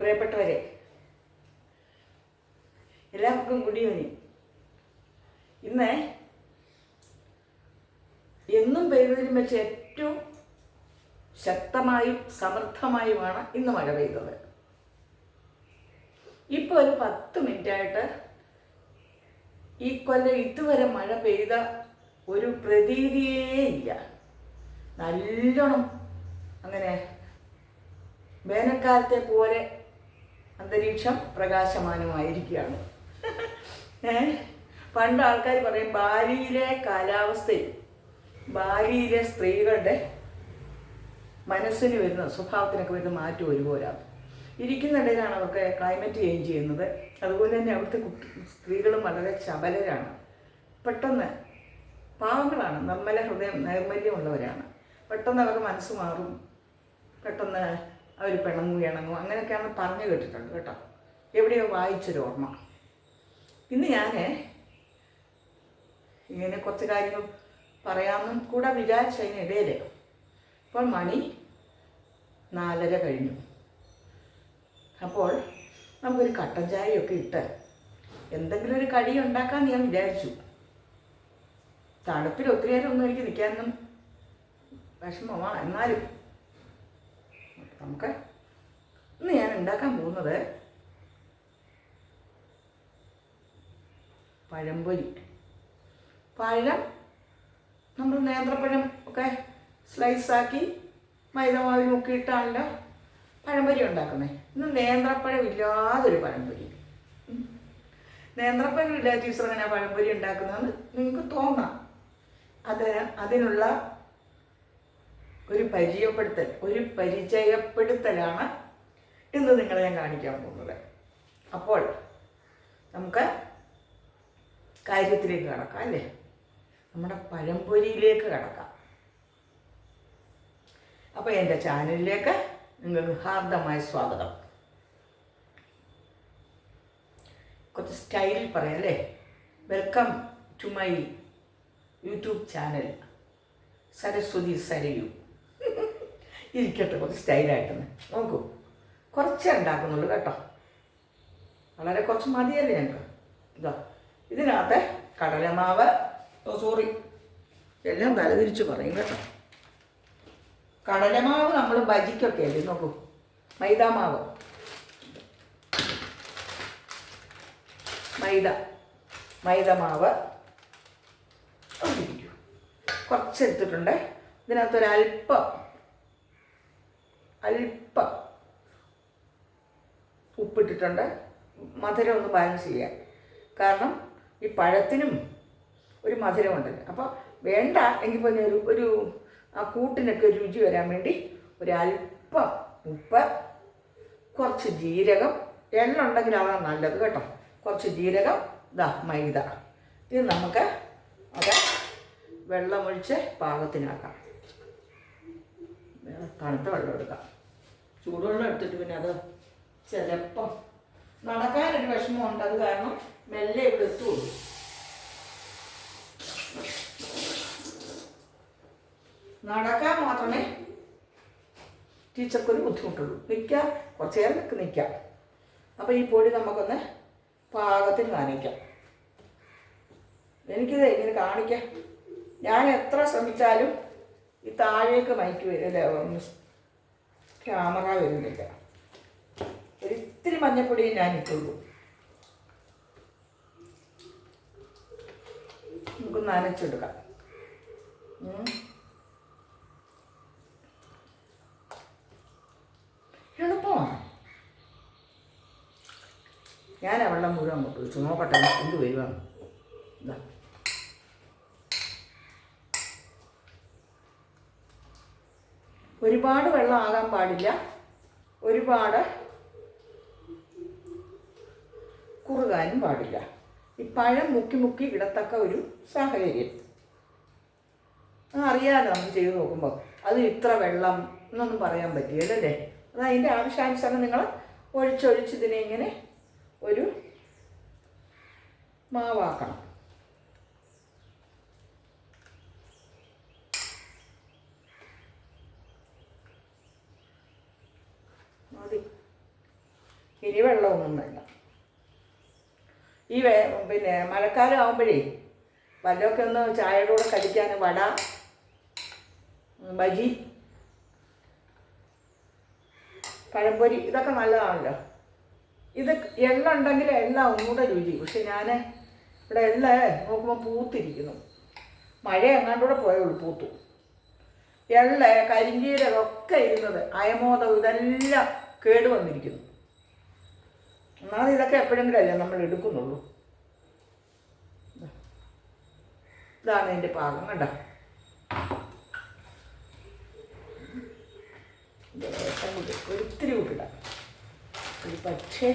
പ്രിയപ്പെട്ടവരെ എല്ലാവർക്കും good evening ഇന്ന് എന്നും പെയ്തതിലും വെച്ച് ഏറ്റവും ശക്തമായും സമൃദ്ധമായുമാണ് ഇന്ന് മഴ പെയ്തത്. ഇപ്പോൾ ഒരു പത്ത് മിനിറ്റായിട്ട് ഈ കൊല്ലം ഇതുവരെ മഴ പെയ്ത ഒരു പ്രതീതിയേ ഇല്ല. നല്ലോണം അങ്ങനെ വേനൽക്കാലത്തെ പോലെ അന്തരീക്ഷം പ്രകാശമാനമായിരിക്കുകയാണ്. ഏ? പണ്ട് ആൾക്കാർ പറയും ഭാര്യയിലെ കാലാവസ്ഥയിൽ ഭാര്യയിലെ സ്ത്രീകളുടെ മനസ്സിന് വരുന്ന സ്വഭാവത്തിനൊക്കെ വരുന്ന മാറ്റം ഒരുപോലാണ് ഇരിക്കുന്നിടയിലാണ് അവർക്ക് ക്ലൈമറ്റ് ചേഞ്ച് ചെയ്യുന്നത്. അതുപോലെ തന്നെ അവിടുത്തെ കുട്ടി സ്ത്രീകളും വളരെ ചപലരാണ്. പെട്ടെന്ന് പാവങ്ങളാണ് നിർമ്മല ഹൃദയം നൈർമല്യമുള്ളവരാണ്. പെട്ടെന്ന് അവരുടെ മനസ്സ് മാറും. പെട്ടെന്ന് അവർ പിണങ്ങും ഇണങ്ങും. അങ്ങനെയൊക്കെയാണ് പറഞ്ഞു കേട്ടിട്ടുണ്ട് കേട്ടോ. എവിടെയോ വായിച്ചൊരു ഓർമ്മ. ഇന്ന് ഞാൻ ഇങ്ങനെ കുറച്ച് കാര്യങ്ങൾ പറയാമെന്നും കൂടെ വിചാരിച്ചതിനിടയിൽ ഇപ്പോൾ മണി നാലര കഴിഞ്ഞു. അപ്പോൾ നമുക്കൊരു കട്ടൻ ചായയൊക്കെ ഇട്ട് എന്തെങ്കിലും ഒരു കടി ഉണ്ടാക്കാൻ ഞാൻ വിചാരിച്ചു. തണുപ്പിൽ ഒത്തിരി നേരം ഒന്നും എനിക്ക് നിൽക്കാനൊന്നും വിഷമമാണ് എന്നാലും. നമുക്ക് ഇന്ന് ഞാൻ ഉണ്ടാക്കാൻ പോകുന്നത് പഴംപൊരി. പഴം നമ്മൾ നേന്ത്രപ്പഴം ഒക്കെ സ്ലൈസാക്കി മൈദമാവിൽ മുക്കിയിട്ടാണല്ലോ പഴംപൊരി ഉണ്ടാക്കുന്നത് ഇന്ന് നേന്ത്രപ്പഴം ഇല്ലാതൊരു പഴംപൊരി. നേന്ത്രപ്പഴം ഇല്ലാത്ത ടീച്ചർ അങ്ങനെ പഴംപൊരി ഉണ്ടാക്കുന്നതെന്ന് നിങ്ങൾക്ക് തോന്നാം. അത് അതിനുള്ള ഒരു പരിചയപ്പെടുത്തൽ ഒരു പരിചയപ്പെടുത്തലാണ് ഇന്ന് നിങ്ങളെ ഞാൻ കാണിക്കാൻ പോകുന്നത്. അപ്പോൾ നമുക്ക് കാര്യത്തിലേക്ക് കടക്കാം അല്ലേ? നമ്മുടെ പഴംപൊരിയിലേക്ക് കടക്കാം. അപ്പോൾ എന്റെ ചാനലിലേക്ക് നിങ്ങൾക്ക് ഹാർദമായ സ്വാഗതം. കുറച്ച് സ്റ്റൈലിൽ പറയാം welcome to my YouTube channel. Saraswati Sarayu. ഇരിക്കട്ടെ കുറച്ച് സ്റ്റൈലായിട്ടെന്ന് നോക്കൂ. കുറച്ചേ ഉണ്ടാക്കുന്നുള്ളൂ കേട്ടോ. വളരെ കുറച്ച് മതിയല്ലേ ഞങ്ങൾക്ക്? ഇതാ ഇതിനകത്ത് കടലമാവ് ഓ സോറി എല്ലാം തലതിരിച്ച് പറയും കേട്ടോ. കടലമാവ് നമ്മൾ ബജിക്കൊക്കെ അല്ലേ? നോക്കൂ. മൈദാമാവ് മൈദ. മൈദമാവ് കുറച്ചെടുത്തിട്ടുണ്ട് ഇതിനകത്തൊരല്പം അല്പം ഉപ്പിട്ടിട്ടുണ്ട്. മധുരം ഒന്ന് ബാലൻസ് ചെയ്യാൻ. കാരണം ഈ പഴത്തിനും ഒരു മധുരമുണ്ട്. അപ്പോൾ വേണ്ട എങ്കിൽ പിന്നെ ഒരു ഒരു ആ കൂട്ടിനൊക്കെ ഒരു രുചി വരാൻ വേണ്ടി ഒരല്പം ഉപ്പ് കുറച്ച് ജീരകം. എണ്ണ ഉണ്ടെങ്കിൽ അതാണ് നല്ലത് കേട്ടോ. കുറച്ച് ജീരകം ഇതാ മൈദ. ഇത് നമുക്ക് അത് വെള്ളമൊഴിച്ച് പാകത്തിനാക്കാം. തണുത്ത വെള്ളം എടുക്കാം. ചൂടുവെള്ളം എടുത്തിട്ട് പിന്നെ അത് ചിലപ്പം നടക്കാനൊരു വിഷമമുണ്ട്. അത് കാരണം മെല്ലെ ഇവിടെ എത്തുള്ളൂ. നടക്കാൻ മാത്രമേ ടീച്ചർക്കൊരു ബുദ്ധിമുട്ടുള്ളൂ. നിൽക്കാം. കുറച്ച് നേരം നിൽക്ക്. നിൽക്കാം അപ്പോൾ ഈ പൊടി നമുക്കൊന്ന് പാകത്തിന് നനയ്ക്കാം. എനിക്കിത് ഇങ്ങനെ കാണിക്കാം? ഞാൻ എത്ര ശ്രമിച്ചാലും ഈ താഴേക്ക് മൈക്ക് വരില്ല ക്യാമറ വരുന്നില്ല. ഒരു ഇത്തിരി മഞ്ഞപ്പൊടിയും ഞാൻ ഇട്ടുള്ളൂ. നമുക്ക് നനച്ചെടുക്കാം. എളുപ്പമാണ്. ഞാൻ അവളുടെ മുഴുവൻ അങ്ങോട്ട് ഒഴിച്ചു നോക്കട്ടെ എന്ത് വരുവാണ് ഇതാ ഒരുപാട് വെള്ളം ആകാൻ പാടില്ല. ഒരുപാട് കുറുകാനും പാടില്ല. ഈ പഴം മുക്കി മുക്കി ഇടത്തക്ക ഒരു സാഹചര്യം. അറിയാലോ നമ്മൾ ചെയ്ത് നോക്കുമ്പോൾ. അത് ഇത്ര വെള്ളം എന്നൊന്നും പറയാൻ പറ്റില്ലല്ലേ അത് അതിന്റെ ആവശ്യാനുസരണം നിങ്ങൾ ഒഴിച്ചൊഴിച്ച് ഇതിനെ ഇങ്ങനെ ഒരു മാവാക്കണം മതി ഇനി വെള്ളമൊന്നും വേണ്ട ഈ വേ പിന്നെ മഴക്കാലം ആകുമ്പോഴേ വല്ലതൊക്കെ ഒന്ന് ചായയുടെ കൂടെ കഴിക്കാൻ വട ബജി പഴംപൊരി ഇതൊക്കെ നല്ലതാണല്ലോ. ഇത് എള്ള ഉണ്ടെങ്കിൽ എള്ള ഒന്നുകൂടെ രുചി. പക്ഷെ ഞാൻ ഇവിടെ എള്ള നോക്കുമ്പോൾ പൂത്തിരിക്കുന്നു. മഴ എങ്ങാണ്ടൂടെ പോയുള്ളൂ പൂത്തു. എള്ള കരിഞ്ചീരകമൊക്കെ ഇരുന്നത് അയമോദം ഇതെല്ലാം കേട് വന്നിരിക്കുന്നു എന്നാൽ ഇതൊക്കെ എപ്പോഴെങ്കിലും അല്ലേ നമ്മൾ എടുക്കുന്നുള്ളൂ. ഇതാണ് എന്റെ പാകം കണ്ട? ലേശം കൂടി ഒരിത്തിരി കൂട്ടിടാം. ഒരു പക്ഷേ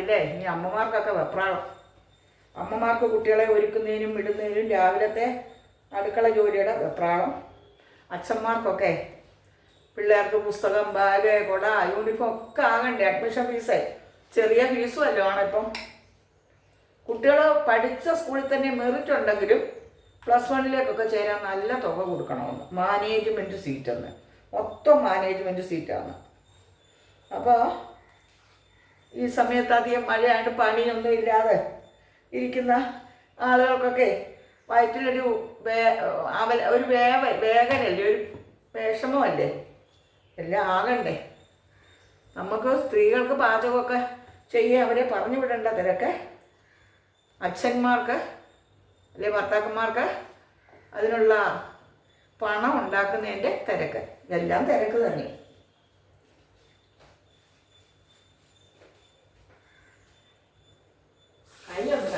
തുറക്കാറായില്ലേ ഇനി അമ്മമാർക്കൊക്കെ വെപ്രാളം. അമ്മമാർക്ക് കുട്ടികളെ ഒരുക്കുന്നതിനും വിടുന്നതിനും രാവിലത്തെ അടുക്കള ജോലിയുടെ വെപ്രാളം. അച്ഛന്മാർക്കൊക്കെ പിള്ളേർക്ക് പുസ്തകം ബാഗ് കൊട യൂണിഫോം ഒക്കെ ആകണ്ടേ? അഡ്മിഷൻ ഫീസ് ചെറിയ ഫീസും അല്ലോ ആണിപ്പം കുട്ടികൾ പഠിച്ച സ്കൂളിൽ തന്നെ മെറിറ്റ് ഉണ്ടെങ്കിലും പ്ലസ് വണ്ണിലേക്കൊക്കെ ചേരാൻ നല്ല തുക കൊടുക്കണമെന്ന്. മാനേജ്മെന്റ് സീറ്റെന്ന് മൊത്തം മാനേജ്മെന്റ് സീറ്റാണ് അപ്പോൾ ഈ സമയത്ത് അധികം മഴയായിട്ട് പണിയൊന്നും ഇല്ലാതെ ഇരിക്കുന്ന ആളുകൾക്കൊക്കെ വയറ്റിലൊരു വേ അവൽ ഒരു വേവ വേഗനല്ലേ ഒരു വിഷമമല്ലേ? എല്ലാം ആകണ്ടേ? നമുക്ക് സ്ത്രീകൾക്ക് പാചകമൊക്കെ ചെയ്യാൻ അവരെ പറഞ്ഞു വിടേണ്ട തിരക്ക്. അച്ഛന്മാർക്ക് അല്ലെ ഭർത്താക്കന്മാർക്ക് അതിനുള്ള പണം ഉണ്ടാക്കുന്നതിന്റെ തിരക്ക്. എല്ലാം തിരക്ക് തന്നെ.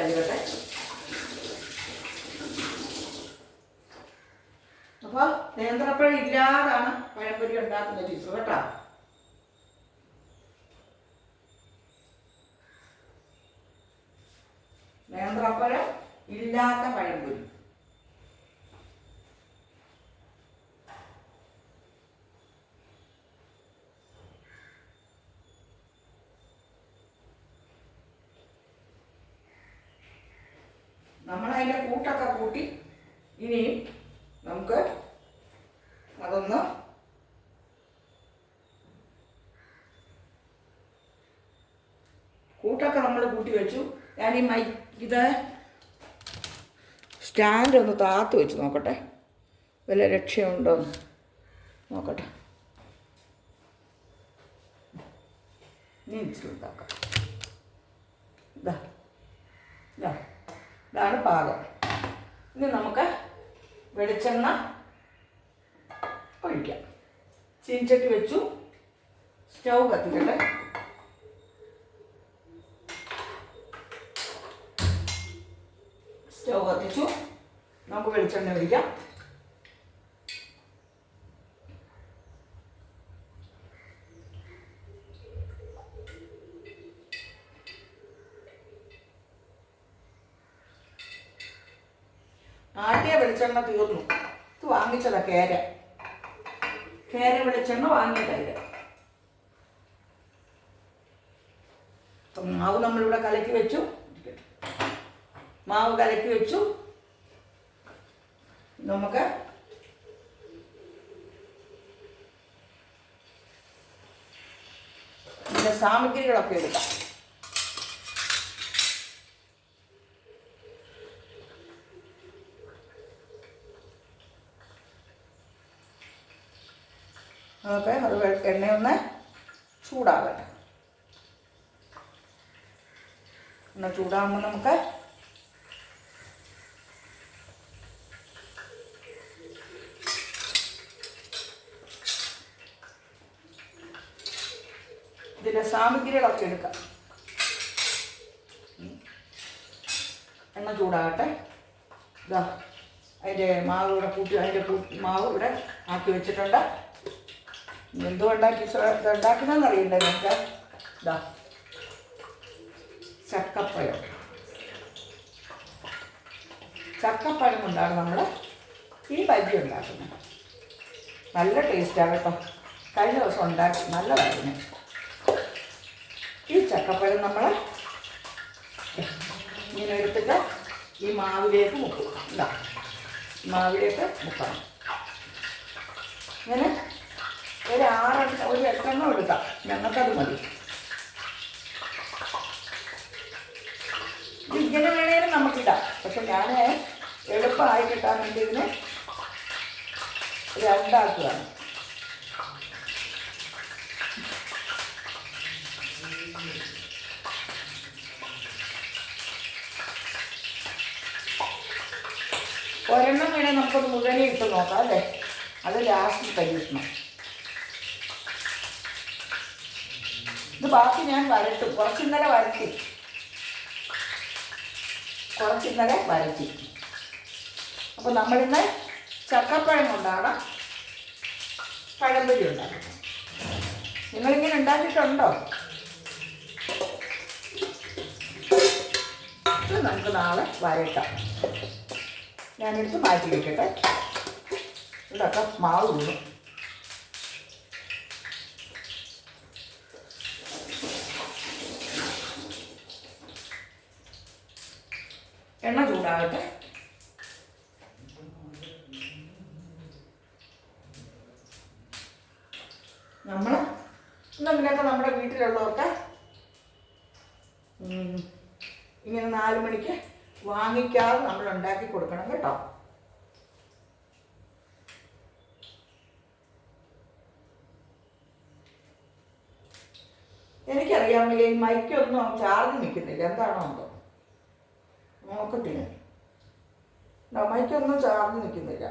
കൈ കഴുകട്ടെ. അപ്പോൾ നേന്ത്രപ്പഴം ഇല്ലാതാണ് പഴംപൊരി ഉണ്ടാക്കുന്ന ടീച്ചർ കേട്ടോ. നേന്ത്രപ്പഴം ഇല്ലാത്ത പഴംപൊരി. കൂട്ടൊക്കെ കൂട്ടി ഇനിയും നമുക്ക് അതൊന്ന് കൂട്ടൊക്കെ നമ്മൾ കൂട്ടി വെച്ചു. ഞാൻ ഈ മൈ ഇത് സ്റ്റാൻഡ് ഒന്ന് താത്ത് വെച്ച് നോക്കട്ടെ. വല്ല രക്ഷയുണ്ടോ നോക്കട്ടെ. ഇതാണ് പാകം. ഇനി നമുക്ക് വെളിച്ചെണ്ണ ഒഴിക്കാം. ചീനിച്ചട്ടി വെച്ചു. സ്റ്റൗ കത്തിക്കട്ടെ. സ്റ്റൗ കത്തിച്ചു. നമുക്ക് വെളിച്ചെണ്ണ ഒഴിക്കാം ആദ്യ വെളിച്ചെണ്ണ തീർന്നു ഇത് വാങ്ങിച്ചതാ കേര കേര വെളിച്ചെണ്ണ വാങ്ങിയതായത് അപ്പം മാവ് നമ്മളിവിടെ കലക്കി വെച്ചു മാവ് കലക്കി വെച്ചു നമുക്ക് ഇതിന്റെ സാമഗ്രികളൊക്കെ എടുക്കാം. നമുക്ക് അത് എണ്ണയൊന്ന് ചൂടാവട്ടെ ഒന്ന് ചൂടാകുമ്പോൾ നമുക്ക് ഇതിന്റെ സാമഗ്രികളൊക്കെ എടുക്കാം. എണ്ണ ചൂടാകട്ടെ. ഇതാ അതിന്റെ മാവ് ഇവിടെ കൂട്ടി അതിന്റെ മാവ് ഇവിടെ ആക്കി വെച്ചിട്ടുണ്ട്. എന്തുകൊണ്ടാക്കി ഉണ്ടാക്കുന്നതെന്ന് അറിയണ്ടേ നിങ്ങൾക്ക് ഇതാ ചക്കപ്പഴം. ചക്കപ്പഴം കൊണ്ടാണ് നമ്മൾ ഈ ബജി ഉണ്ടാക്കുന്നത്. നല്ല ടേസ്റ്റാണ് കേട്ടോ. കഴിഞ്ഞ ദിവസം ഉണ്ടാക്കി നല്ലതായിരുന്നു. ഈ ചക്കപ്പഴം നമ്മൾ ഇങ്ങനെ എടുത്തിട്ട് ഈ മാവിലേക്ക് മുക്കും. ഇതാ. മാവിലേക്ക് മുക്കണം. ഇങ്ങനെ ഒരു ആറെണ്ണം ഒരു എട്ടെണ്ണം എടുക്കാം. ഞങ്ങൾക്കത് മതി. ഇങ്ങനെ വേണേലും നമുക്കിടാം. പക്ഷെ ഞാൻ എളുപ്പമായി കിട്ടാൻ വേണ്ടി ഇതിനെ രണ്ടാക്കുകയാണ് ഒരെണ്ണം വേണേ നമുക്കത് മുഴുവനെ ഇട്ട് നോക്കാം അല്ലേ? അത് ലാസ്റ്റ് പരീക്ഷണം. ഇത് ബാക്കി ഞാൻ വരട്ടും. കുറച്ചിന്നലെ വരട്ടി. കുറച്ചിന്നലെ വരട്ടി. അപ്പോൾ നമ്മളിന്ന് ചക്കപ്പഴം കൊണ്ടാണ് പഴംപൊരി ഉണ്ടാക്കുന്നത്. നിങ്ങളിങ്ങനെ ഉണ്ടാക്കിയിട്ടുണ്ടോ? നമുക്ക് നാളെ വരട്ടാം. ഞാനെടുത്ത് മാറ്റി വെക്കട്ടെ. ഇതൊക്കെ മാവ് വീണു എണ്ണ ചൂടാകട്ടെ നമ്മൾ എന്തെങ്കിലുമൊക്കെ നമ്മുടെ വീട്ടിലുള്ളവർക്ക് ഉം, ഇങ്ങനെ നാല് മണിക്ക് വാങ്ങിക്കാതെ നമ്മൾ ഉണ്ടാക്കി കൊടുക്കണം കേട്ടോ എനിക്കറിയാൻ വയ്യ ഈ മൈക്കൊന്നും ചാർജ് നിൽക്കുന്നില്ല എന്താണോ എന്തോ നോക്കട്ടിന് മൈക്കൊന്നും ചാർജ് നിൽക്കുന്നില്ല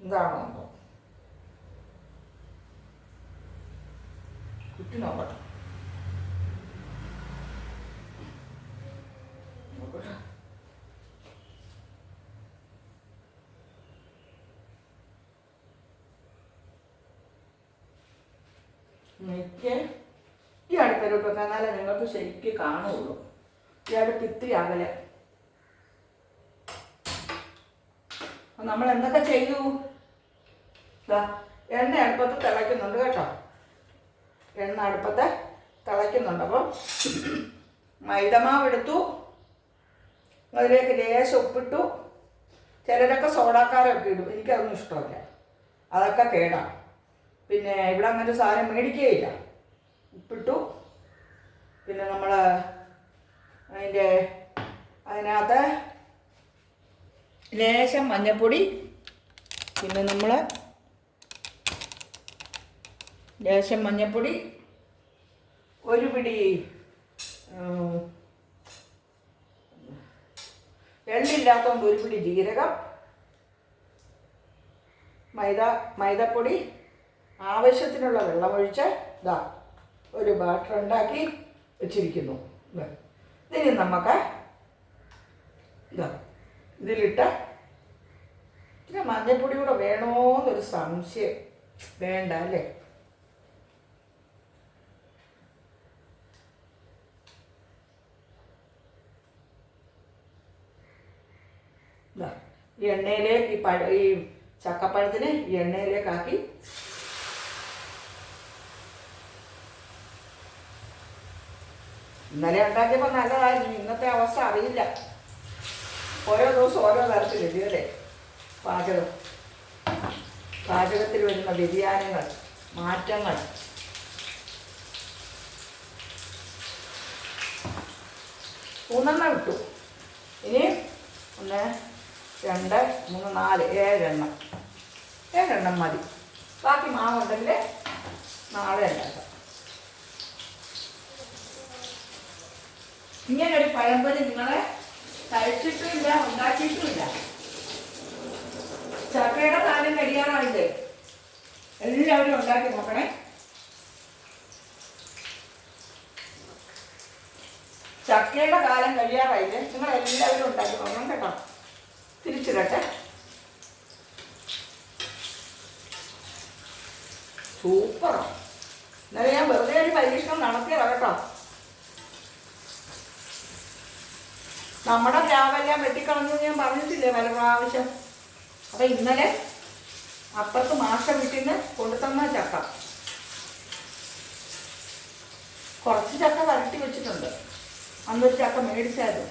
എന്താണോ എന്തോ കുറ്റി നോക്കട്ടെ. നോക്കട്ടെ എനിക്ക് ഈ എന്നാലേ നിങ്ങൾക്ക് ശരിക്ക് കാണുള്ളൂ. ഈ അടുത്ത് ഇത്തിരി അകലെ. നമ്മൾ എന്തൊക്കെ ചെയ്തു എണ്ണ അടുപ്പത്ത് തിളയ്ക്കുന്നുണ്ട് കേട്ടോ. എണ്ണ അടുപ്പത്ത് തിളയ്ക്കുന്നുണ്ട്. അപ്പം മൈദമാവ് എടുത്തു അതിലേക്ക് ലേശം ഉപ്പിട്ടു. ചിലരൊക്കെ സോഡാക്കാരൊക്കെ ഇടും. എനിക്കതൊന്നും ഇഷ്ടമല്ല. അതൊക്കെ കേടാണ്. പിന്നെ ഇവിടെ അങ്ങനെ ഒരു സാധനം മേടിക്കുകയില്ല. ഉപ്പിട്ടു. പിന്നെ നമ്മൾ അതിന്റെ അതിനകത്ത് ലേശം മഞ്ഞൾപ്പൊടി പിന്നെ നമ്മൾ ലേശം മഞ്ഞൾപ്പൊടി ഒരു പിടി എള്ളില്ലാത്തതുകൊണ്ട് ഒരു പിടി ജീരകം മൈദ മൈദപ്പൊടി ആവശ്യത്തിനുള്ള വെള്ളമൊഴിച്ച് ഇതാ ഒരു ബാറ്റർ ഉണ്ടാക്കി വെച്ചിരിക്കുന്നു. ഇനി നമുക്ക് ഇതാ ഇതിലിട്ട് ഇത്തിരി മഞ്ഞൾപ്പൊടി കൂടെ വേണോന്നൊരു സംശയം. വേണ്ട അല്ലേ? ഈ ഈ പഴ ഈ ചക്കപ്പഴത്തിന് എണ്ണയിലേക്കാക്കി ഇന്നലെ ഉണ്ടാക്കിയപ്പോൾ നല്ലതായിരുന്നു. ഇന്നത്തെ അവസ്ഥ അറിയില്ല. ഓരോ ദിവസം ഓരോ തരത്തിലില്ലേ അല്ലേ പാചകം. പാചകത്തിൽ വരുന്ന വ്യതിയാനങ്ങൾ മാറ്റങ്ങൾ. മൂന്നെണ്ണം ഇട്ടു ഇനി ഒന്ന് രണ്ട് മൂന്ന് നാല് ഏഴെണ്ണം. ഏഴെണ്ണം മതി. ബാക്കി മാവുണ്ടെങ്കിൽ നാളെ ഉണ്ടാക്കാം ഇങ്ങനെ ഒരു പഴംപൊരി നിങ്ങളെ കഴിച്ചിട്ടുമില്ല ഉണ്ടാക്കിയിട്ടുമില്ല. ചക്കയുടെ കാലം കഴിയാറായില്ലേ? എല്ലാവരും ഉണ്ടാക്കി നോക്കണേ. ചക്കയുടെ കാലം കഴിയാറായില്ലേ? നിങ്ങൾ എല്ലാവരും ഉണ്ടാക്കി നോക്കണം കേട്ടോ. തിരിച്ചിടട്ടെ. സൂപ്പറാണ് എന്നാലും ഞാൻ വെറുതെ ഒരു പരീക്ഷണം നടത്തിയതാണ് കേട്ടോ നമ്മുടെ പ്ലാവെല്ലാം വെട്ടിക്കളഞ്ഞു ഞാൻ പറഞ്ഞിട്ടില്ലേ പല പ്രാവശ്യം. അപ്പം ഇന്നലെ അപ്പുറത്ത് മാഷ വീട്ടിൽ നിന്ന് കൊണ്ടുതന്ന ചക്ക. കുറച്ച് ചക്ക വരട്ടി വെച്ചിട്ടുണ്ട്. അന്നൊരു ചക്ക മേടിച്ചായിരുന്നു.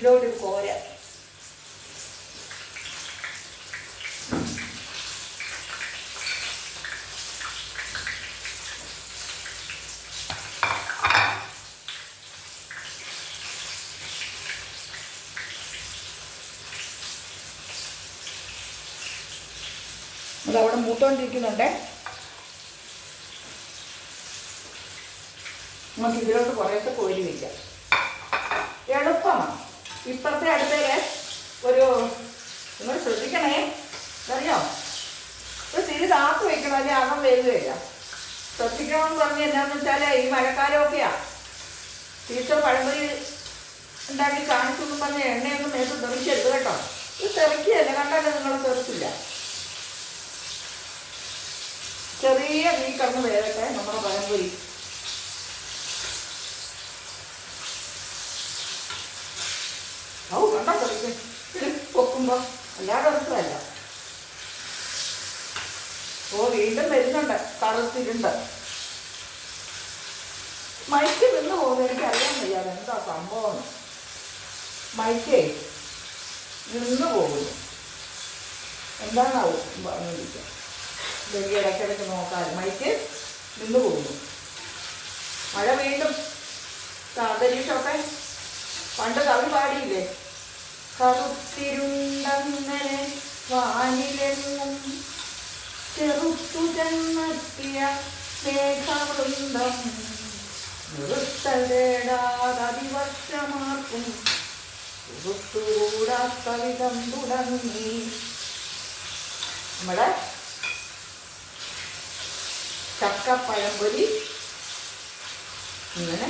ഇതിലോട്ട് കോര അതവിടെ മൂത്തോണ്ടിരിക്കുന്നുണ്ടേ. നമുക്ക് ഇതിലോട്ട് കുറേയൊക്കെ കോരി വയ്ക്കാം എളുപ്പമാണ് ഇപ്പുറത്തെ അടുത്തേക്ക് ഒരു നിങ്ങൾ ശ്രദ്ധിക്കണേ. അറിയോ ഒരു തിരി താത്ത് വെക്കണം അല്ലെ അകം വേകുകയില്ല ശ്രദ്ധിക്കണമെന്ന് പറഞ്ഞ് എന്താണെന്ന് വെച്ചാൽ ഈ മഴക്കാലമൊക്കെയാ. ടീച്ചർ പഴംപൊരി ഉണ്ടാക്കി കാണിച്ചു എന്ന് പറഞ്ഞ എണ്ണയൊന്നും നേരത്തെ തെറിച്ചെടുത്ത് കേട്ടോ. ഇത് തെറിക്കുകയല്ല കണ്ടാലേ നിങ്ങൾ തെറിച്ചില്ല. ചെറിയ വീ കടന്ന് വേകട്ടെ നമ്മുടെ പഴംപൊരി. ഔ കണ്ടോ പൊക്കുമ്പോൾ അല്ലാതെ തെറിച്ചതല്ല ഓ വീണ്ടും വരുന്നുണ്ട്. കറുത്തിരുണ്ട് മൈക്ക് നിന്ന് പോകുന്നത് എനിക്ക് അറിയാൻ വയ്യ. എന്താ സംഭവം? മൈക്കേ നിന്ന് പോകുന്നു. എന്താണാവും? പറഞ്ഞിരിക്കുക ഇതൊക്കെ ഇടയ്ക്കിടയ്ക്ക് നോക്കാൻ. മൈക്ക് നിന്ന് പോകുന്നു. മഴ വീണ്ടും. അന്തരീക്ഷമൊക്കെ പണ്ട് കവി പാടിയില്ലേ? കറുത്തിരുണ്ടങ്ങനെ വാനിലെന്നും ചെറുത്തു ചെന്നെത്തിയ മേഘവൃന്ദം. നിർത്തലേടാതതിവർഷമാർക്കും സുഹൃത്തുകൂടാത്ത വിധം തുടങ്ങി. നമ്മുടെ ചക്കപ്പഴംപൊരി ഇങ്ങനെ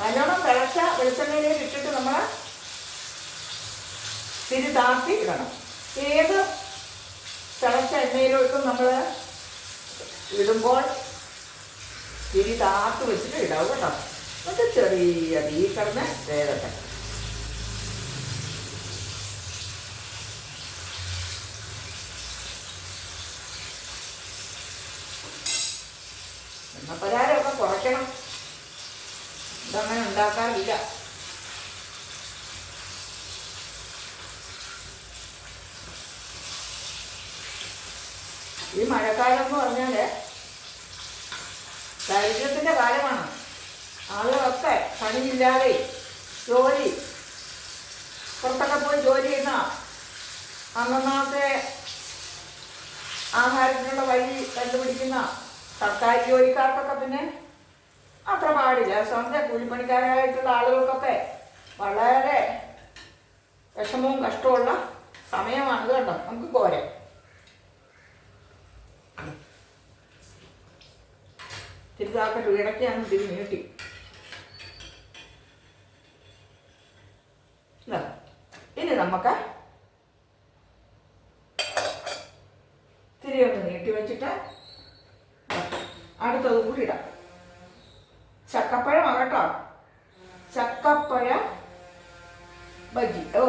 നല്ലോണം തിളച്ച വെളിച്ചെണ്ണയിലേക്ക് ഇട്ടിട്ട് നമ്മൾ തിരി ഇടണം. ഏത് തിളച്ച എണ്ണയിലോട്ടും നമ്മൾ ഇടുമ്പോൾ തിരി താത്ത് വെച്ചിട്ട് ഇടാവും കേട്ടോ. എന്നിട്ട് ചെറിയ തീ കിടന്ന് വേഗത്തെ എണ്ണപ്പലഹാരമൊക്കെ കുറയ്ക്കണം. ഇതങ്ങനെ ഉണ്ടാക്കാറില്ല. മഴക്കാലം എന്ന് പറഞ്ഞാൽ ദാരിദ്ര്യത്തിന്റെ കാലമാണ് ആളുകളൊക്കെ പണിയില്ലാതെ ജോലി പുറത്തൊക്കെ പോയി ജോലി ചെയ്യുന്ന അന്നന്നത്തെ ആഹാരത്തിനുള്ള വഴി കണ്ടുപിടിക്കുന്ന സർക്കാർ ജോലിക്കാർക്കൊക്കെ പിന്നെ അത്ര പാടില്ല. സ്വന്തം കൂലിപ്പണിക്കാരായിട്ടുള്ള ആളുകൾക്കൊക്കെ വളരെ വിഷമവും കഷ്ടമുള്ള സമയമാണ്. കേട്ടോ നമുക്ക് പോരാ. തിരുതാക്കട്ട് ഇടയ്ക്കാണ് തിരി നീട്ടി. ഇനി നമുക്ക് തിരി ഒന്ന് നീട്ടി വെച്ചിട്ട് അടുത്തത് കൂടി ഇടാം ചക്കപ്പഴമാണ് കേട്ടോ ചക്കപ്പഴ ബജി ഓ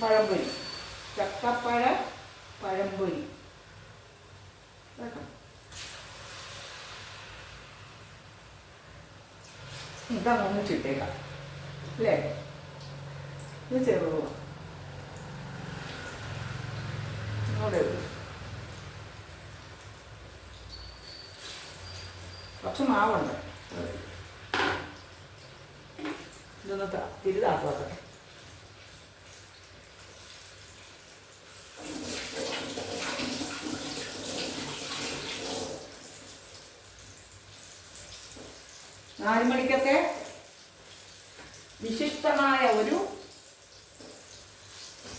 പഴംപൊരി ചക്കപ്പഴ പഴംപൊരി കേട്ടോ ഇതാ ഒന്നിച്ചിട്ടേക്കാം അല്ലേ ഇത് ചെറുത് ഇങ്ങോട്ട് ഇട്. കുറച്ച് മാവുണ്ട് നാല് മണിക്കൊക്കെ വിശിഷ്ടമായ ഒരു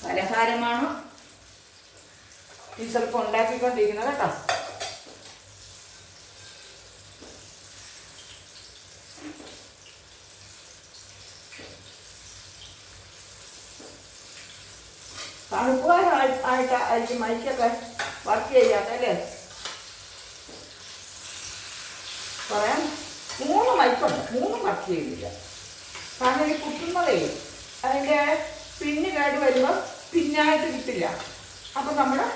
പലഹാരമാണ് ടീച്ചർക്ക് ഉണ്ടാക്കിക്കൊണ്ടിരിക്കുന്നത് കേട്ടോ. തണുപ്പുകാരായിട്ട് ആയിരിക്കും മൈക്കൊക്കെ വർക്ക് ചെയ്യാത്തല്ലേ പറയാൻ മൂന്ന് മൈക്കുണ്ട് മൂന്നും ചെയ്യുന്നില്ല. കാരണം ഈ കുത്തുന്നതേ. അതിന്റെ പിന്ന് കേട് വരുമ്പോൾ പിന്നായിട്ട് കിട്ടില്ല. അപ്പം നമ്മൾ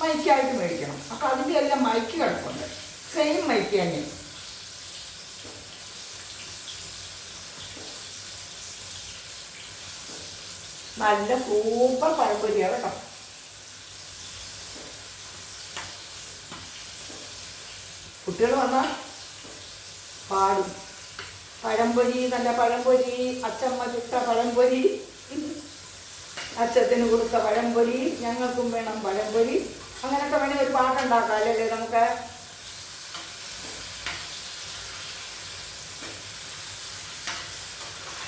മൈക്കായിട്ട് മേടിക്കണം. അപ്പം അതിന്റെ എല്ലാം മൈക്ക് കിടപ്പുണ്ട്. സെയിം മൈക്ക് തന്നെ. നല്ല സൂപ്പർ പഴപ്പൊരിയാണ് കേട്ടോ. കുട്ടികൾ വന്നാൽ പാടും. പഴംപൊരി നല്ല പഴംപൊരി അച്ചമ്മ ചുട്ട പഴംപൊരി. അച്ഛത്തിന് കൊടുത്ത പഴംപൊരി ഞങ്ങൾക്കും വേണം പഴംപൊരി. അങ്ങനെയൊക്കെ വേണമെങ്കിൽ ഒരു പാട്ടുണ്ടാക്കാം അല്ലേ നമുക്ക്?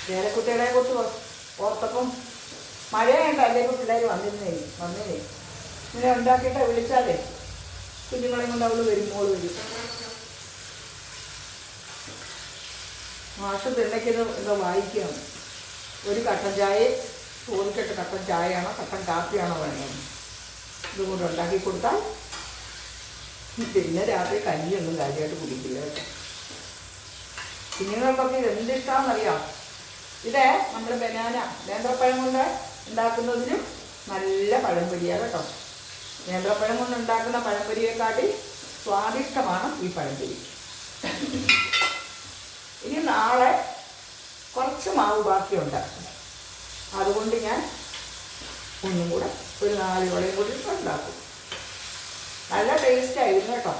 വേറെ കുട്ടികളെ കുറിച്ച് ഓർത്തപ്പം മഴയുണ്ട് അല്ലെങ്കിൽ പിള്ളേർ വന്നിരുന്നേ? വന്നേ. ഇങ്ങനെ ഉണ്ടാക്കിയിട്ട് വിളിച്ചാലേ. കുഞ്ഞുങ്ങളെയും കൊണ്ട് അവൾ വരും മോൾ വരും. മാഷ് തിണ്ണയ്ക്കുന്നത് എന്താ വായിക്കുകയാണ്. ഒരു കട്ടൻ ചായ ചോദിക്കട്ടെ കട്ടൻ ചായയാണോ കട്ടൻ കാപ്പിയാണോ വേണ്ടത്? ഇതും കൂടെ ഉണ്ടാക്കി കൊടുത്താൽ പിന്നെ രാത്രി കഞ്ഞിയൊന്നും കാര്യമായിട്ട് കുടിക്കില്ല കേട്ടോ. കുഞ്ഞുങ്ങൾക്കൊക്കെ ഇത് എന്തിഷ്ടാണെന്നറിയാം ഇത് നമ്മൾ ബനാന നേന്ത്രപ്പഴം കൊണ്ട് ഉണ്ടാക്കുന്നതിന് നല്ല പഴംപൊരിയാണ് കേട്ടോ. നേന്ത്രപ്പഴം കൊണ്ട് ഉണ്ടാക്കുന്ന പഴംപൊരിയെക്കാട്ടി സ്വാദിഷ്ടമാണ് ഈ പഴംപൊരി ഇനി നാളെ കുറച്ച് മാവ് ബാക്കിയുണ്ട്. അതുകൊണ്ട് ഞാൻ ഒന്നും കൂടെ ഒരു നാല് വളയും കൂടി ഉണ്ടാക്കും. നല്ല ടേസ്റ്റ് ആയിരുന്നു കേട്ടോ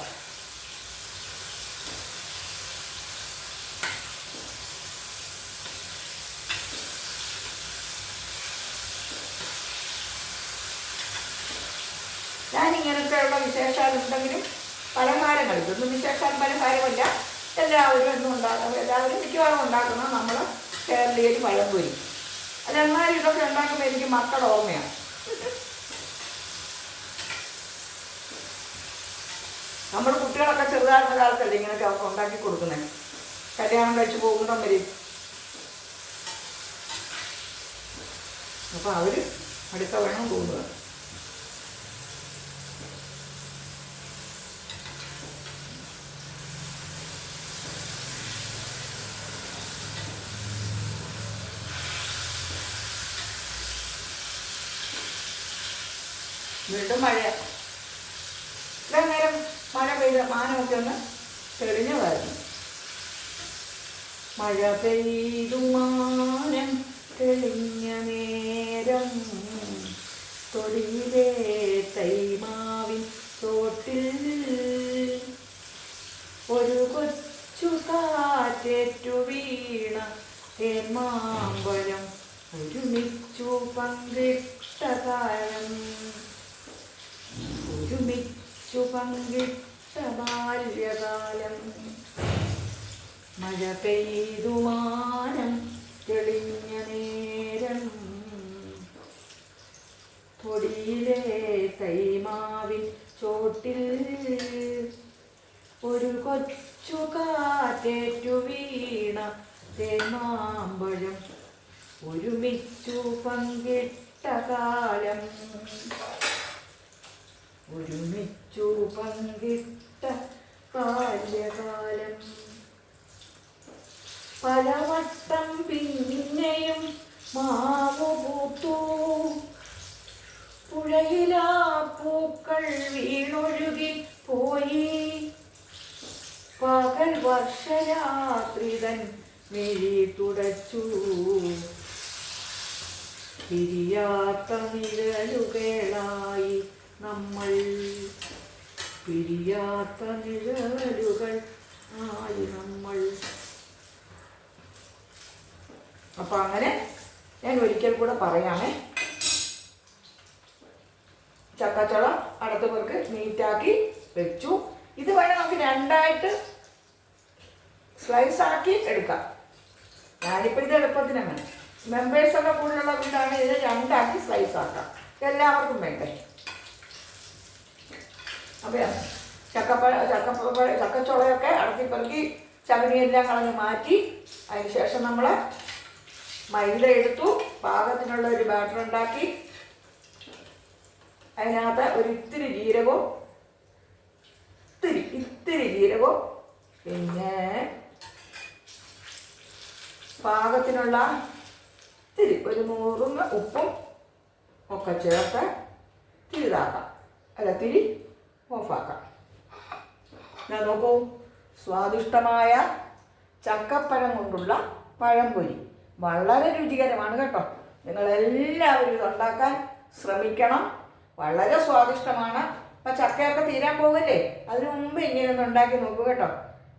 ഞാൻ ഇങ്ങനത്തെയുള്ള വിശേഷാലുണ്ടെങ്കിലും പലഹാരങ്ങൾ ഇതൊന്നും വിശേഷാൽ പലഹാരമല്ല എല്ലാവരും എന്നും ഉണ്ടാക്കും എല്ലാവരും മിക്കവാറും ഉണ്ടാക്കുന്നത് നമ്മൾ കേരളീയർ പഴംപൊരി. അതെന്നാലും ഇതൊക്കെ ഉണ്ടാക്കുമ്പോൾ എനിക്ക് മക്കളുടെ ഓർമ്മയാണ് നമ്മുടെ കുട്ടികളൊക്കെ ചെറുതായിരുന്ന കാലത്തല്ലേ ഇങ്ങനെയൊക്കെ അവർക്ക് ഉണ്ടാക്കി കൊടുക്കുന്നത് കല്യാണം കഴിച്ച് പോകുന്നിടം വരെ. അപ്പോൾ അവർ അടുത്ത വേണം തോന്നുക വീണ്ടും മഴ ഇത്ര നേരം മഴ പെയ്ത മാനമൊക്കെ ഒന്ന് തെളിഞ്ഞതായിരുന്നു. മഴ പെയ്തു മാനം തെളിഞ്ഞ നേരം. തൊടിയിലെ തൈമാവിൻ തോട്ടിൽ ഒരു കൊച്ചു കാറ്റേറ്റു വീണ തേന്മാമ്പഴം ഒരുമിച്ചു പങ്കിട്ട കാലം. ഒരുമിച്ചു പങ്കിട്ട ബാല്യകാലം മഴ പെയ്തു മാനം തെളിഞ്ഞ നേരം. തൊടിയിലെ തൈമാവിൻ ചോട്ടിൽ ഒരു കൊച്ചു കാറ്റേറ്റു വീണ തേമാമ്പഴം ഒരുമിച്ചു പങ്കിട്ട കാലം. ഒരുമിച്ചു പങ്കിട്ട ബാല്യകാലം. പലവട്ടം പിന്നെയും മാവു പൂത്തു. പുഴയിലാ പൂക്കൾ വീണൊഴുകി പോയി. പകൽ വർഷരാത്രിതൻ മിഴി തുടച്ചു. തിരിയാത്ത നിഴലുകളായി നമ്മൾ പിരിയാത്ത നിഴലുകൾ. ആയി നമ്മൾ. അപ്പൊ അങ്ങനെ ഞാൻ ഒരിക്കൽ കൂടെ പറയാമേ. ചക്കച്ചോളം അടുത്ത പേർക്ക് നീറ്റാക്കി വെച്ചു. ഇത് വരെ നമുക്ക് രണ്ടായിട്ട് സ്ലൈസ് ആക്കി എടുക്കാം. ഞാനിപ്പോൾ ഇത് എളുപ്പത്തിന് അങ്ങനെ. മെമ്പേഴ്സൊക്കെ കൂടുതലുള്ള വീടാണ് ഇത് രണ്ടാക്കി സ്ലൈസ് ആക്കാം. എല്ലാവർക്കും വേണ്ടേ? അപ്പോൾ ചക്കപ്പഴ ചക്കപ്പഴ ചക്കച്ചുളയൊക്കെ അടക്കി പെറുക്കി ചകനിയെല്ലാം കളഞ്ഞ് മാറ്റി അതിന് ശേഷം നമ്മൾ മൈദ എടുത്തു പാകത്തിനുള്ള ഒരു ബാറ്റർ ഉണ്ടാക്കി. അതിനകത്ത് ഒരു ഇത്തിരി ജീരകവും ഇത്തിരി ഇത്തിരി ജീരകവും പിന്നെ പാകത്തിനുള്ള ഇത്തിരി ഒരു നൂറുന്ന ഉപ്പും ഒക്കെ ചേർത്ത് തിരിതാക്കാം. അല്ല തിരി ഓഫാക്കാം. ഞാൻ നോക്കൂ. സ്വാദിഷ്ടമായ ചക്കപ്പഴം കൊണ്ടുള്ള പഴംപൊരി. വളരെ രുചികരമാണ് കേട്ടോ. നിങ്ങളെല്ലാവരും ഇത് ഉണ്ടാക്കാൻ ശ്രമിക്കണം. വളരെ സ്വാദിഷ്ടമാണ്. അപ്പം ചക്കയൊക്കെ തീരാൻ പോകല്ലേ? അതിനു മുമ്പ് ഇങ്ങനെ ഒന്ന് ഉണ്ടാക്കി നോക്കൂ കേട്ടോ.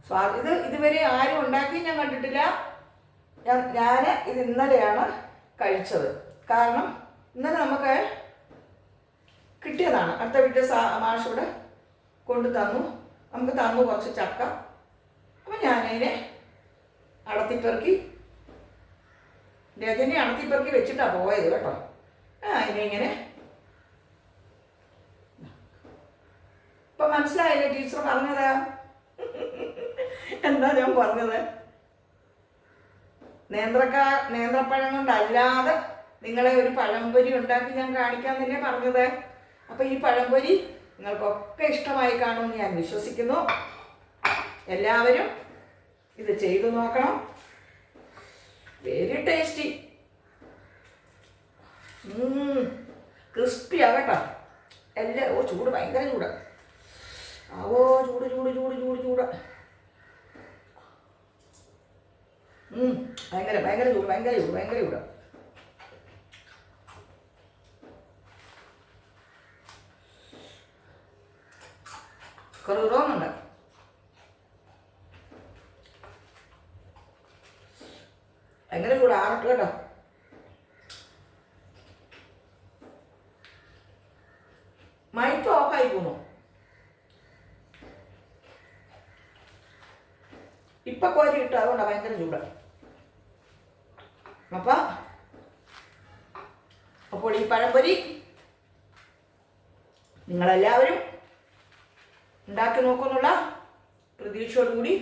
സ്വാ ഇത് ഇതുവരെ ആരും ഉണ്ടാക്കി ഞാൻ കണ്ടിട്ടില്ല. ഞാൻ ഞാൻ ഇത് ഇന്നലെയാണ് കഴിച്ചത്. കാരണം ഇന്നലെ നമുക്ക് കിട്ടിയതാണ്. അടുത്ത വീട്ടിൽ സാ മാഷൂടെ കൊണ്ടു തന്നു. നമുക്ക് തന്നു കുറച്ച് ചക്ക. അപ്പം ഞാനതിനെ അടത്തിപ്പെറുക്കി. രജനെ അടത്തിപ്പെറുക്കി വെച്ചിട്ടാണ് പോയത് കേട്ടോ. ആ അതിനെ ഇങ്ങനെ. ഇപ്പം മനസ്സിലായില്ലേ ടീച്ചർ പറഞ്ഞത്? എന്താ ഞാൻ പറഞ്ഞത്? നേന്ത്രക്ക നേന്ത്രപ്പഴം കൊണ്ടല്ലാതെ നിങ്ങളെ ഒരു പഴംപൊരി ഉണ്ടാക്കി ഞാൻ കാണിക്കാൻ തന്നെ പറഞ്ഞത്? അപ്പം ഈ പഴംപൊരി നിങ്ങൾക്കൊക്കെ ഇഷ്ടമായി കാണുമെന്ന് ഞാൻ വിശ്വസിക്കുന്നു. എല്ലാവരും ഇത് ചെയ്തു നോക്കണം. വെരി ടേസ്റ്റി ക്രിസ്പി ആകട്ടോ എല്ലാ ഓ ചൂട് ഭയങ്കര ചൂട്. ആവോ ചൂട് ചൂട് ചൂട് ചൂട് ചൂട്. ഭയങ്കര ഭയങ്കര ചൂട് ഭയങ്കര ചൂട് ഭയങ്കര ചൂട്. കുറവുണ്ട് അങ്ങനെ കൂടെ ആറട്ട് കേട്ടോ? മൈക്ക് ഓഫായി പോണു. ഇപ്പൊ കോരി ഇട്ടു അതുകൊണ്ടാണ് ഭയങ്കര ചൂട്. അപ്പൊ അപ്പോൾ ഈ പഴംപൊരി. നിങ്ങളെല്ലാവരും ഉണ്ടാക്കി നോക്കുന്നുള്ള പ്രതീക്ഷയോടുകൂടി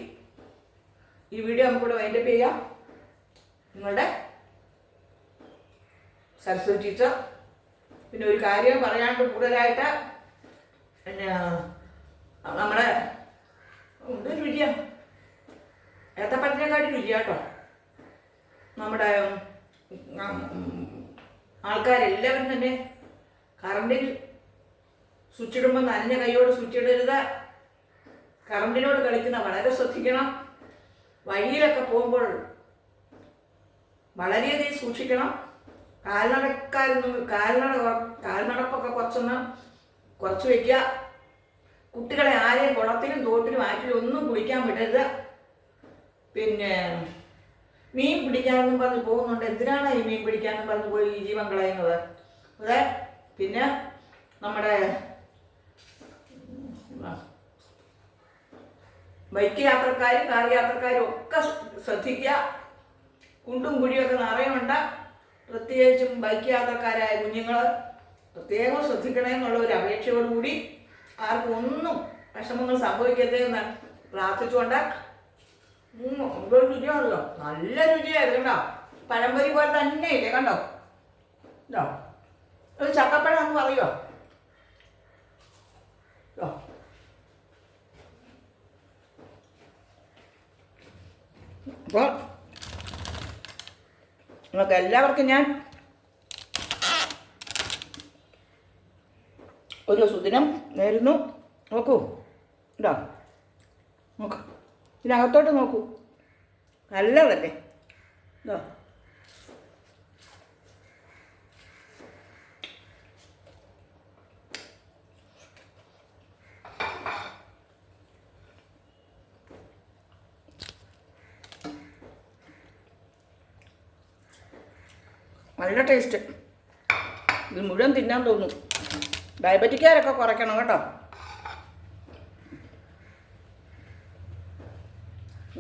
ഈ വീഡിയോ നമുക്കിവിടെ വൈൻഡപ്പ് ചെയ്യാം. നിങ്ങളുടെ സരസ്വതി ടീച്ചർ പിന്നെ ഒരു കാര്യം പറയാണ്ട് കൂടുതലായിട്ട് പിന്നെ നമ്മുടെ ഉണ്ട് രുചിയാ ഏത്തപ്പഴത്തിനെക്കാട്ടി രുചിയാട്ടോ നമ്മുടെ ആൾക്കാരെല്ലാവരും തന്നെ കറണ്ടിൽ സ്വിച്ചിടുമ്പോൾ നനഞ്ഞ കൈയോട് സ്വിച്ച് ഇടരുത്. കറണ്ടിനോട് കളിക്കുന്ന വളരെ ശ്രദ്ധിക്കണം. വഴിയിലൊക്കെ പോകുമ്പോൾ വളരെയധികം സൂക്ഷിക്കണം. കാൽനടക്കാരൊന്നും കാൽനട കാൽനടപ്പൊക്കെ കുറച്ചൊന്ന് കുറച്ച് വയ്ക്കുക. കുട്ടികളെ ആരെയും കുളത്തിലും തോട്ടിലും ആറ്റിലും ഒന്നും കുളിക്കാൻ വിടരുത്. പിന്നെ മീൻ പിടിക്കാനെന്നും പറഞ്ഞ് പോകുന്നുണ്ട്. എന്തിനാണ് ഈ മീൻ പിടിക്കാനെന്നും പറഞ്ഞ് പോയി ഈ ജീവൻ കളയുന്നത്? അതെ? പിന്നെ നമ്മുടെ ബൈക്ക് യാത്രക്കാരും കാർ യാത്രക്കാരും ഒക്കെ ശ്രദ്ധിക്കുക. കുണ്ടും കുഴിയൊക്കെ നിറയുണ്ട് പ്രത്യേകിച്ചും ബൈക്ക് യാത്രക്കാരായ കുഞ്ഞുങ്ങൾ പ്രത്യേകം ശ്രദ്ധിക്കണേ എന്നുള്ള ഒരു അപേക്ഷയോടുകൂടി ആർക്കും ഒന്നും വിഷമങ്ങൾ സംഭവിക്കരുത് എന്ന് പ്രാർത്ഥിച്ചുകൊണ്ട് രുചിയാണല്ലോ. നല്ല രുചിയായിരുന്നു കേട്ടോ. പഴംപൊരി പോലെ തന്നെ ഇല്ലേ കണ്ടോ? ഇതോ? ഒരു ചക്കപ്പഴം എന്ന് പറയുമോ ഇതോ അപ്പോൾ നിങ്ങൾക്ക് എല്ലാവർക്കും ഞാൻ ഒരു സുദിനം നേരുന്നു. നോക്കൂ ഇതാ. നോക്കൂ. ഇതിനകത്തോട്ട് നോക്കൂ. നല്ലതല്ലേ? ഇതാ. നല്ല ടേസ്റ്റ് ഇത് മുഴുവൻ തിന്നാൻ തോന്നും. ഡയബറ്റിക്കാരൊക്കെ കുറയ്ക്കണം കേട്ടോ.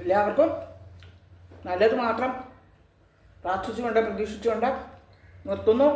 എല്ലാവർക്കും നല്ലത് മാത്രം പ്രാർത്ഥിച്ചുകൊണ്ട് പ്രതീക്ഷിച്ചുകൊണ്ട് നിർത്തുന്നു.